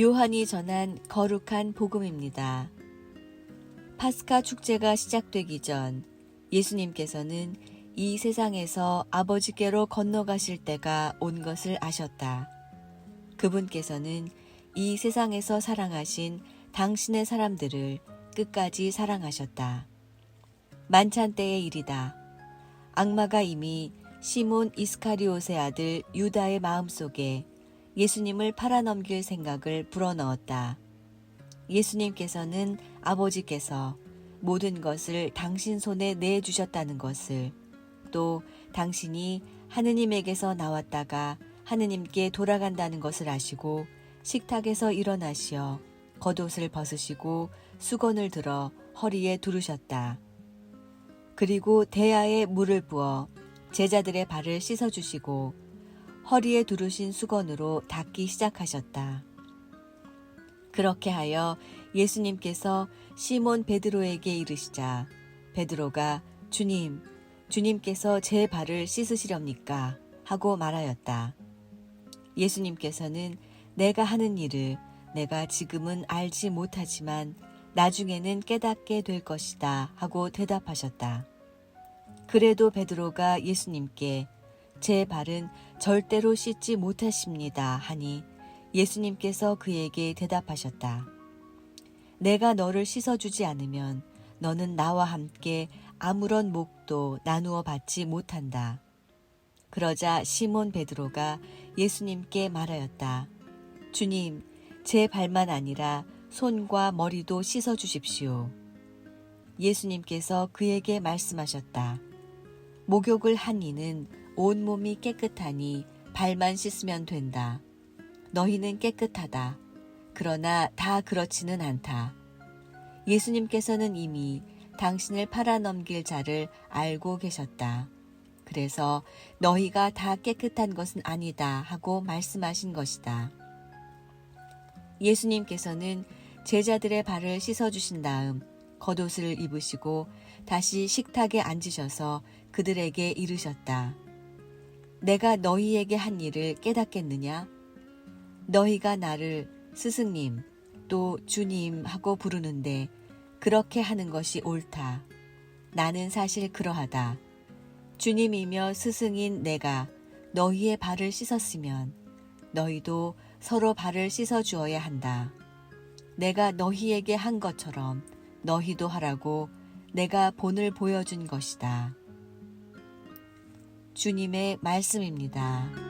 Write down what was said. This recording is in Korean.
요한이 전한 거룩한 복음입니다. 파스카 축제가 시작되기 전 예수님께서는 이 세상에서 아버지께로 건너가실 때가 온 것을 아셨다. 그분께서는 이 세상에서 사랑하신 당신의 사람들을 끝까지 사랑하셨다. 만찬 때의 일이다. 악마가 이미 시몬 이스카리옷의 아들 유다의 마음속에 예수님을 팔아넘길 생각을 불어넣었다. 예수님께서는 아버지께서 모든 것을 당신 손에 내주셨다는 것을 또 당신이 하느님에게서 나왔다가 하느님께 돌아간다는 것을 아시고 식탁에서 일어나시어 겉옷을 벗으시고 수건을 들어 허리에 두르셨다. 그리고 대야에 물을 부어 제자들의 발을 씻어주시고 허리에 두르신 수건으로 닦기 시작하셨다. 그렇게 하여 예수님께서 시몬 베드로에게 이르시자 베드로가 주님, 주님께서 제 발을 씻으시렵니까? 하고 말하였다. 예수님께서는 내가 하는 일을 내가 지금은 알지 못하지만 나중에는 깨닫게 될 것이다 하고 대답하셨다. 그래도 베드로가 예수님께 제 발은 절대로 씻지 못하십니다 하니 예수님께서 그에게 대답하셨다. 내가 너를 씻어주지 않으면 너는 나와 함께 아무런 목도 나누어 받지 못한다. 그러자 시몬 베드로가 예수님께 말하였다. 주님, 제 발만 아니라 손과 머리도 씻어 주십시오. 예수님께서 그에게 말씀하셨다. 목욕을 한 이는 온 몸이 깨끗하니 발만 씻으면 된다. 너희는 깨끗하다. 그러나 다 그렇지는 않다. 예수님께서는 이미 당신을 팔아넘길 자를 알고 계셨다. 그래서 너희가 다 깨끗한 것은 아니다 하고 말씀하신 것이다. 예수님께서는 제자들의 발을 씻어주신 다음 겉옷을 입으시고 다시 식탁에 앉으셔서 그들에게 이르셨다. 내가 너희에게 한 일을 깨닫겠느냐? 너희가 나를 스승님 또 주님 하고 부르는데 그렇게 하는 것이 옳다. 나는 사실 그러하다. 주님이며 스승인 내가 너희의 발을 씻었으면 너희도 서로 발을 씻어 주어야 한다. 내가 너희에게 한 것처럼 너희도 하라고 내가 본을 보여준 것이다. 주님의 말씀입니다.